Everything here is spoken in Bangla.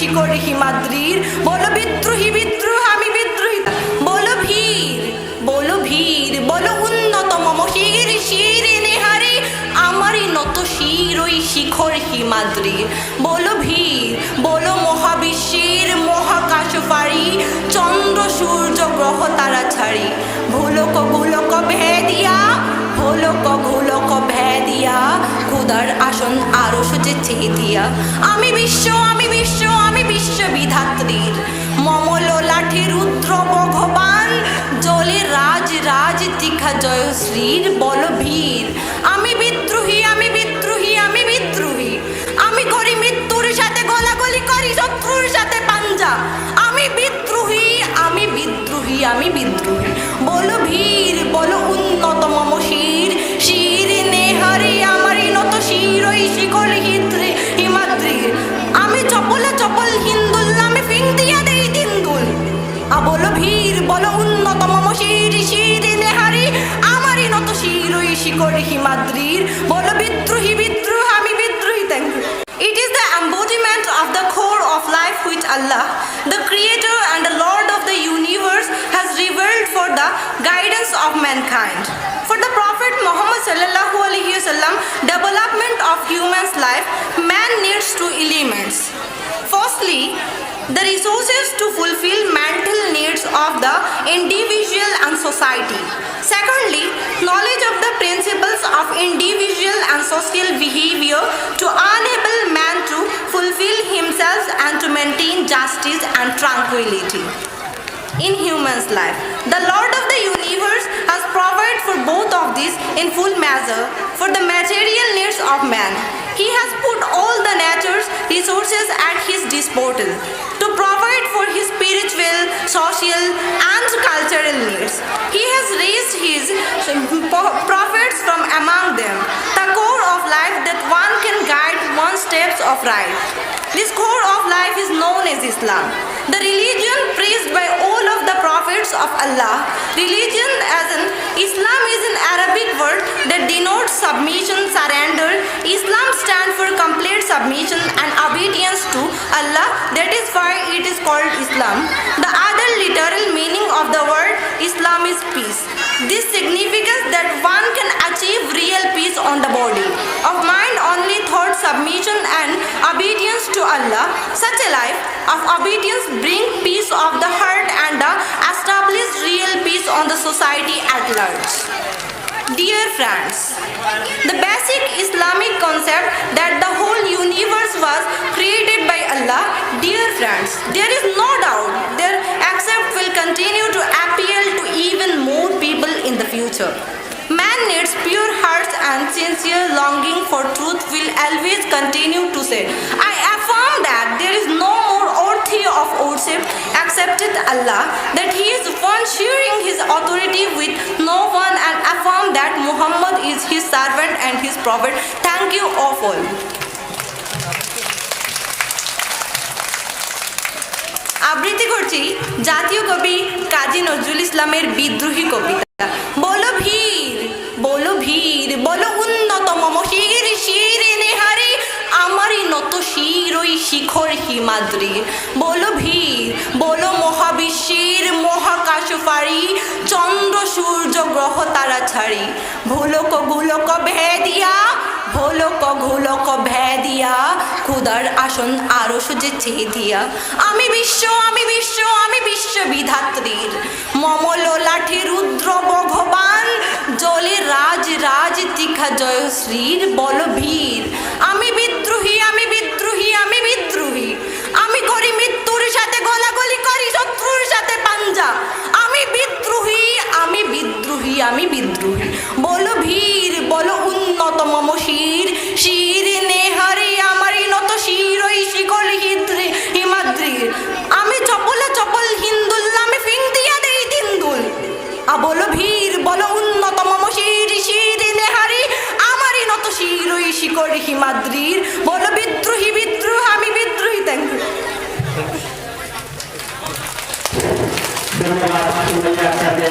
শিকড় হিমাদ্রির। বলো বিদ্রোহী, বিদ্রোহ, আমি বিদ্রোহী। বলো ভীর বলো ভীর, বলো উন্নত মম শির শির নেহারি। আমারই নত শির ওই শিখর হিমাদ্রির। বলো ভীর, বলো মহাবিশ্বের মহাকাশ ফাড়ি। চন্দ্র, সূর্য, গ্রহ, তারা ছাড়ি। ভুলক ভুলক, ভেদিয়া। ভোলক ভোলক, ভেদিয়া। খুদার আসন আরও সুচে চেয়ে দিয়া। আমি বিশ্ব আমি বিশ্ব আমি বিশ্ব বিধাত্রীর মমল লাঠি রুদ্র ভগবান, জলে রাজ রাজ তীখা জয়শ্রীর বল ভীর আমি বিদ্রোহী আমি বিদ্রোহী আমি বিদ্রোহী। আমি করি মৃত্যুর সাথে গলাগলি, করি শত্রুর সাথে পাঞ্জা। আমি বিদ্রোহী আমি বিদ্রোহী আমি বিদ্রোহী। It is the embodiment of the core of life which Allah, the Creator and the Lord of the universe, has revealed for the guidance of mankind. For the Prophet Muhammad sallallahu alaihi wasallam, development of human's life, man needs two elements. Firstly, the resources to fulfill mental needs of the individual and society. Secondly, of individual and social behavior to enable man to fulfill himself and to maintain justice and tranquility in human's life. The Lord of the universe has provided for both of these in full measure for the material needs of man. He has put all the nature's resources at his disposal to provide for his spiritual, social, and cultural needs. He has raised his prophets from among them, the core of life that one can guide one steps of right. This core of life is known as Islam. The religion praised by all of the prophets of Allah. Religion as in Islam is an Arabic word that denotes submission, surrender. Islam stands for complete submission and obedience to Allah. That is why it is called Islam. The other literal meaning of the word Islam is peace. This signifies that one can achieve real peace on the body, of mind only thought submission and obedience to Allah. Such a life of obedience bring peace of the heart and the establish real peace on the society at large. Dear friends, the basic Islamic concept that the whole universe was created by Allah, dear friends, there is no doubt their accept will continue to appeal to even more people in the future. Sincere longing for truth will always continue to say. I affirm that there is no more worthy of worship except Allah, that He is one sharing His authority with no one and affirm that Muhammad is His servant and His prophet. Thank you of all. আবৃত্তি করছি জাতীয় কবি কাজী নজরুল ইসলামের বিদ্রোহী কবিতা বলো ভীর বলো ভীর বলো মম শির নেহারি, আমারই নত শির ওই শিখর হিমাদ্রি। বলো ভীর, বলো মহাবিশ্বের মহাকাশ ফাড়ি সূর্য গ্রহ তারা ছাড়ি। ভুলক ভুলক ভেদিয়া ভোলক ঘোলক ভেদিয়া খুদার আসন আরও সুজে চেয়ে দিয়া। আমি বিশ্ব আমি বিশ্ব আমি বিশ্ব বিধাত্রীর। মমল লাঠি রুদ্র ভগবান জলে রাজ রাজ তীখা জয়শ্রীর বল ভীর আমি বিদ্রোহী আমি বিদ্রোহী আমি বিদ্রোহী। আমি করি মৃত্যুর সাথে গলাগলি করি, শত্রুর সাথে পাঞ্জা। আমি বিদ্রোহী। বলো ভীর, বলো উন্নত মম শির। শির নেহারি আমারই নত শির ওই শিকল হিদ্রে, হিমাদ্রির। আমি চপলা, চপল হিন্দুল, আমি ফিং দিয়া দেই দিন্দুল আ বলো ভীর, বলো উন্নত মম শির শির নেহারি আমারই নত শির ওই শিকড় হিমাদ্রির। বলো বিদ্রোহী, বিদ্রোহ, আমি বিদ্রোহী থ্যাংক ইউ ধন্যবাদ